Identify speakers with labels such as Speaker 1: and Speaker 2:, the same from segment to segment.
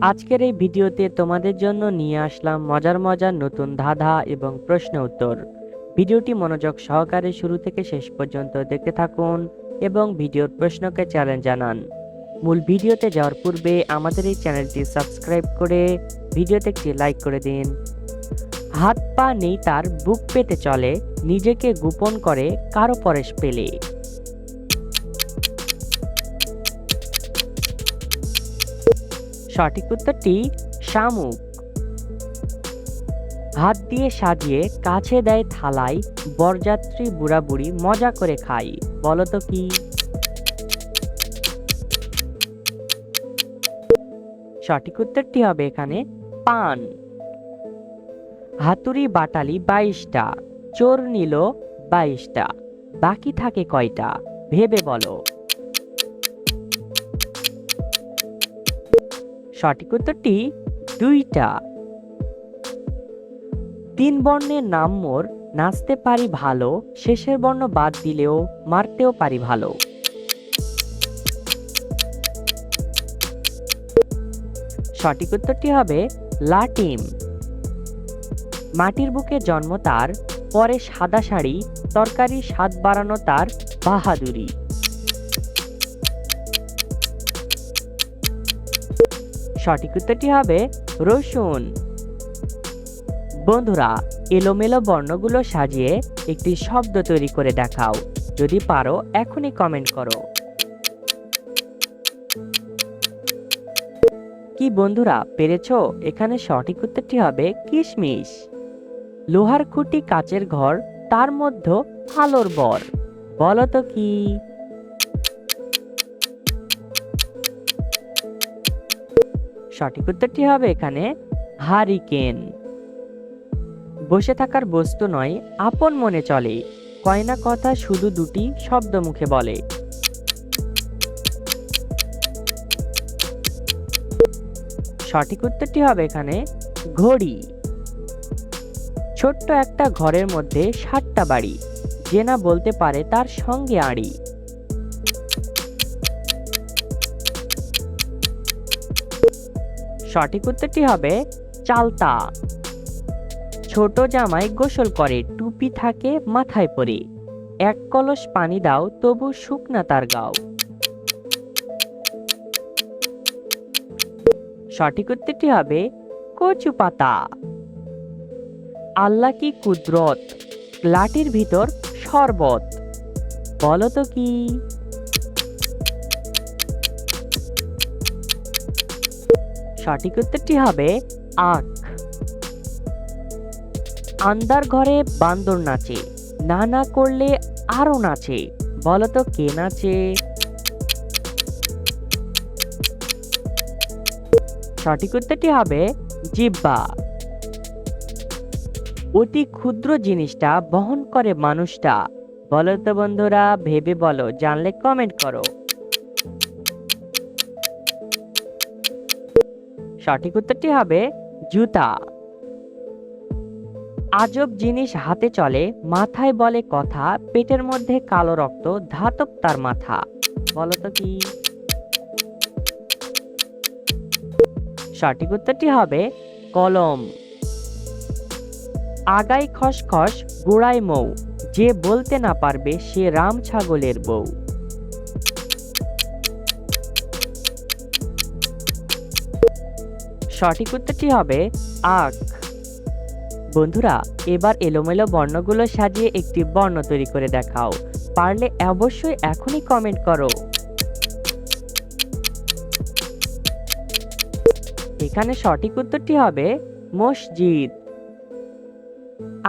Speaker 1: আজকের এই ভিডিওতে তোমাদের জন্য নিয়ে আসলাম মজার মজার নতুন ধাঁধা এবং প্রশ্ন উত্তর। ভিডিওটি মনোযোগ সহকারে শুরু থেকে শেষ পর্যন্ত দেখতে থাকুন এবং ভিডিওর প্রশ্নকে চ্যালেঞ্জ জানান। মূল ভিডিওতে যাওয়ার পূর্বে আমাদের এই চ্যানেলটি সাবস্ক্রাইব করে ভিডিওতে একটি লাইক করে দিন। হাত পা নেই তার, বুক পেতে চলে, নিজেকে গোপন করে কারও পরেশ পেলে। সঠিক উত্তরটি শামুক। হাত দিয়ে সাজিয়ে কাছে দেয় থালায় বরযাত্রী বুড়া বুড়ি মজা করে খাই বলো তো কি? সঠিক উত্তরটি হবে এখানে পান। হাতুড়ি বাটালি বাইশটা, চোর নিল বাইশটা, বাকি থাকে কয়টা? ভেবে বলো। সঠিক উত্তরটি দুইটা। তিন বর্ণের নাম মোর, নাচতে পারি ভালো, শেষের বর্ণ বাদ দিলেও মারতেও পারি ভালো। সঠিক উত্তরটি হবে লাটিম। মাটির বুকে জন্ম তার, পরে সাদা শাড়ি তরকারি স্বাদ বাড়ানো তার বাহাদুরি। সঠিক উত্তরটি হবে রসুন। বন্ধুরা, এলোমেলো বর্ণগুলো সাজিয়ে একটি শব্দ তৈরি করে দেখাও। যদি পারো, এখনই কমেন্ট করো। কি বন্ধুরা, পেরেছ? এখানে সঠিক উত্তরটি হবে কিশমিশ। লোহার খুঁটি কাচের ঘর, তার মধ্যে আলোর বর। বলো তো কি? সঠিক উত্তরটি হবে এখানে হারিকেন। বসে থাকার বস্তু নয়, আপন মনে চলে। কয়না কথা শুধু দুটি শব্দ মুখে বলে। সঠিক উত্তরটি হবে এখানে ঘড়ি। ছোট্ট একটা ঘরের মধ্যে সাতটা বাড়ি। যে না বলতে পারে তার সঙ্গে আড়ি। সঠিক উত্তরটি হবে চালতা। ছোট জামাই গোসল করে, টুপি থাকে মাথায় পরে। এক কলস পানি দাও, তবু শুকনা তার গাও। সঠিক উত্তরটি হবে কচু পাতা। আল্লাহ কি কুদরত? লাটির ভিতর শরবত। বলো তো কি? সঠিক উত্তরটি হবে আখ। আন্দার ঘরে বান্দর নাচে, না না করলে আরও নাচে, বলতো কে নাচে? সঠিক উত্তরটি হবে জিব্বা। অতি ক্ষুদ্র জিনিসটা বহন করে মানুষটা। বলো তো বন্ধুরা, ভেবে বলো, জানলে কমেন্ট করো। সঠিক উত্তরটি হবে জুতা। আজব জিনিস হাতে চলে, মাথায় বলে কথা, পেটের মধ্যে কালো রক্ত, ধাতব তার মাথা। বলো তো কি? সঠিক উত্তরটি হবে কলম। আগাই খসখস, গোড়ায় মৌ। যে বলতে না পারবে সে রাম ছাগলের বউ। সঠিক উত্তরটি হবে আখ। বন্ধুরা, এবার এলোমেলো বর্ণগুলো সাজিয়ে একটি বর্ণ তৈরি করে দেখাও। পারলে অবশ্যই এখনই কমেন্ট করো। এখানে সঠিক উত্তরটি হবে মসজিদ।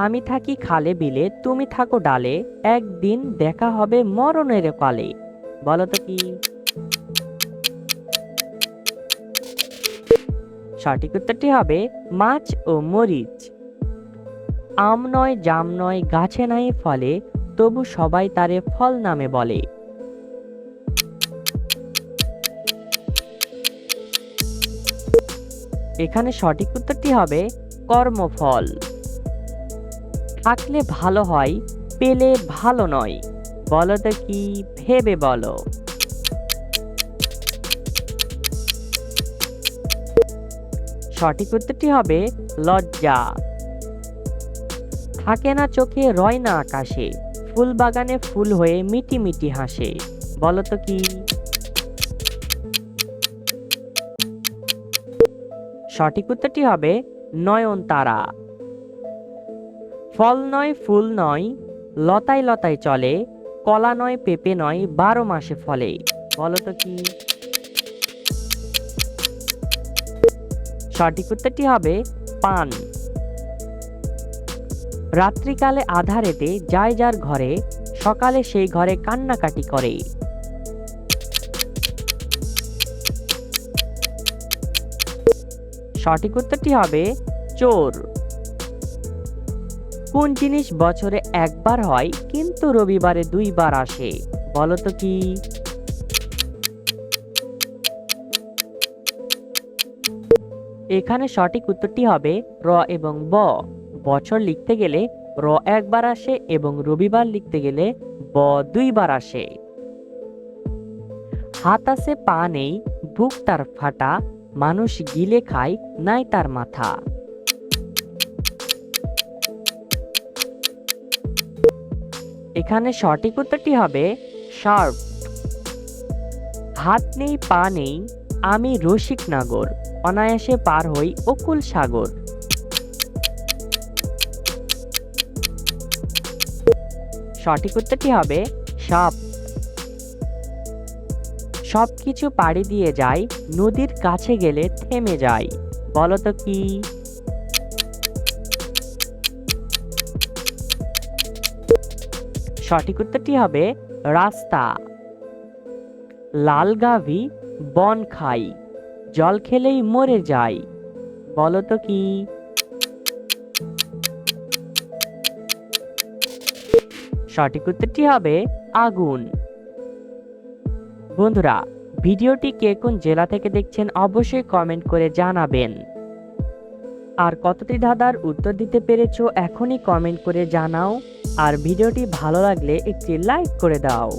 Speaker 1: আমি থাকি খালে বিলে, তুমি থাকো ডালে, একদিন দেখা হবে মরণের কালে বলো তো কি? সঠিক উত্তরটি হবে মাছ ও মরিচ। আম নয়, জাম নয়, গাছে নাই ফলে, তবু সবাই তারে ফল নামে বলে। এখানে সঠিক উত্তরটি হবে কর্মফল। থাকলে ভালো হয়, পেলে ভালো নয়। বলো তো কি, ভেবে বলো। সঠিক উত্তরটি হবে লজ্জা। থাকে না চোখে রয় না আকাশে, ফুল বাগানে ফুল হয়ে মিটি মিটি হাসে, বলো তো কি? সঠিক উত্তরটি হবে নয়নতারা ফল নয়, ফুল নয়, লতায় লতায় চলে, কলা নয়, পেঁপে নয়, বারো মাসে ফলে বলতো কি? সঠিক উত্তরটি হবে পান। রাত্রিকালে আধারেতে যায় যার ঘরে, সকালে সেই ঘরে কান্নাকাটি করে। সঠিক উত্তরটি হবে চোর। কোন জিনিস বছরে একবার হয়, কিন্তু রবিবারে দুইবার আসে বলো তো কি? এখানে সঠিক উত্তরটি হবে র এবং ব। বছর লিখতে গেলে র একবার আসে এবং রবিবার লিখতে গেলে ব দুইবার আসে। হাত আছে, পা নেই, বুক তার ফাটা, মানুষ গিলে খায়, নাই তার মাথা। এখানে সঠিক উত্তরটি হবে শার্প। হাত নেই, পা নেই, আমি রসিক নাগর অনায়াসে পার হই অকুল সাগর। সঠিক উত্তরটি হবে সাপ। সবকিছু পাড়ি দিয়ে যায় নদীর কাছে গেলে থেমে যায় বলো তো কি? সঠিক উত্তরটি হবে রাস্তা। লাল গাভি বন খাই। জল খেলেই মরে যায় বলো তো কি? সঠিক উত্তরটি হবে আগুন। বন্ধুরা, ভিডিওটি কে কোন জেলা থেকে দেখছেন অবশ্যই কমেন্ট করে জানাবেন। আর কতটি ধাঁধার উত্তর দিতে পেরেছ এখনই কমেন্ট করে জানাও। আর ভিডিওটি ভালো লাগলে একটি লাইক করে দাও।